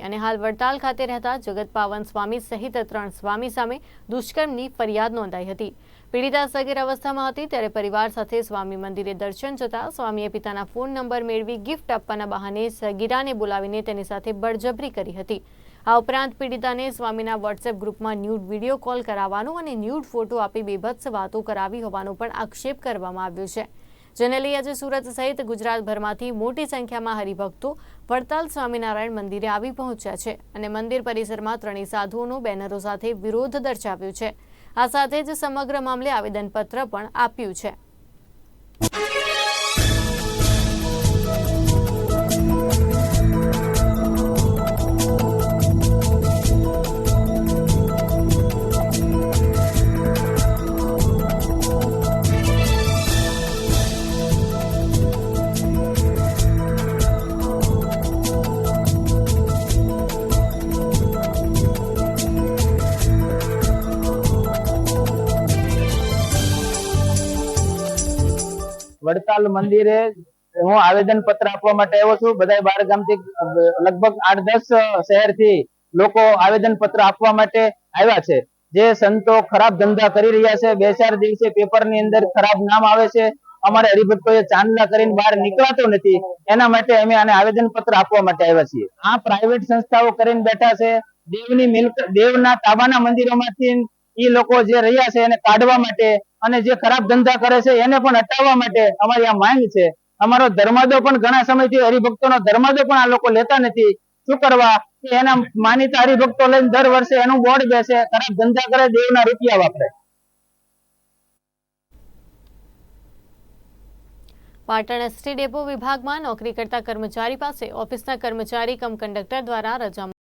અને હાલ વડતાલ ખાતે રહેતા જગત પાવન સ્વામી સહિત ત્રણ સ્વામી સામે દુષ્કર્મની ફરિયાદ નોંધાઈ હતી. પીડિતા સગીર અવસ્થામાં હતી ત્યારે પરિવાર સાથે સ્વામી મંદિરે દર્શન જતા સ્વામીએ પિતાના ફોન નંબર મેળવી ગિફ્ટ આપવાના બહાને સગીરાને બોલાવીને તેની સાથે બળજબરી કરી હતી. આ ઉપરાંત પીડિતાને સ્વામીના વોટ્સએપ ગ્રુપમાં ન્યૂડ વીડિયો કોલ કરાવવાનો અને ન્યૂડ ફોટો આપી બેભત્સ વાતો કરાવી હોવાનો પણ આક્ષેપ કરવામાં આવ્યો છે. જેને લઈ આજે સુરત સહિત ગુજરાતભરમાંથી મોટી સંખ્યામાં હરિભક્તો વડતાલ સ્વામિનારાયણ મંદિરે આવી પહોંચ્યા છે અને મંદિર પરિસરમાં ત્રણેય સાધુઓનું બેનરો સાથે વિરોધ દર્શાવ્યો છે. આ સાથે જ સમગ્ર મામલે આવેદનપત્ર પણ આપ્યું છે. વડતાલ મંદિરે હું આવેદન પત્ર આપવા માટે આવ્યો છું. બધા બાર ગામથી લગભગ આઠ દસ શહેરથી લોકો આવેદન પત્ર આપવા માટે આવ્યા છે. જે સંતો ખરાબ ધંધા કરી રહ્યા છે. બે ચાર દિવસે પેપરની અંદર ખરાબ નામ આવે છે. અમારે હરિભક્તો એ ચાંદલા કરીને બહાર નીકળાતો નથી. એના માટે અમે આને આવેદન પત્ર આપવા માટે આવ્યા છીએ. આ પ્રાઇવેટ સંસ્થાઓ કરીને બેઠા છે. દેવની મિલકત, દેવના તાબાના મંદિરોમાંથી ઈ લોકો જે રહ્યા છે એને કાઢવા માટે અને જે ખરાબ ધંધા કરે છે એને પણ હટાવવા માટે અમારી આ માંગ છે. અમારો ધર્માદો પણ ઘણા સમયથી હરિભક્તોનો ધર્માદો પણ આ લોકો લેતા નથી. શું કરવા? કે એના માનીતા હરિભક્તો લઈને દર વર્ષે એનું બોર્ડ બેસે, ખરાબ ધંધા કરે, દેવના રૂપિયા વાપરે. પાટણ એસટી ડેપો વિભાગમાં નોકરી કરતા કર્મચારી પાસે ઓફિસના કર્મચારી કમ કંડક્ટર દ્વારા રજા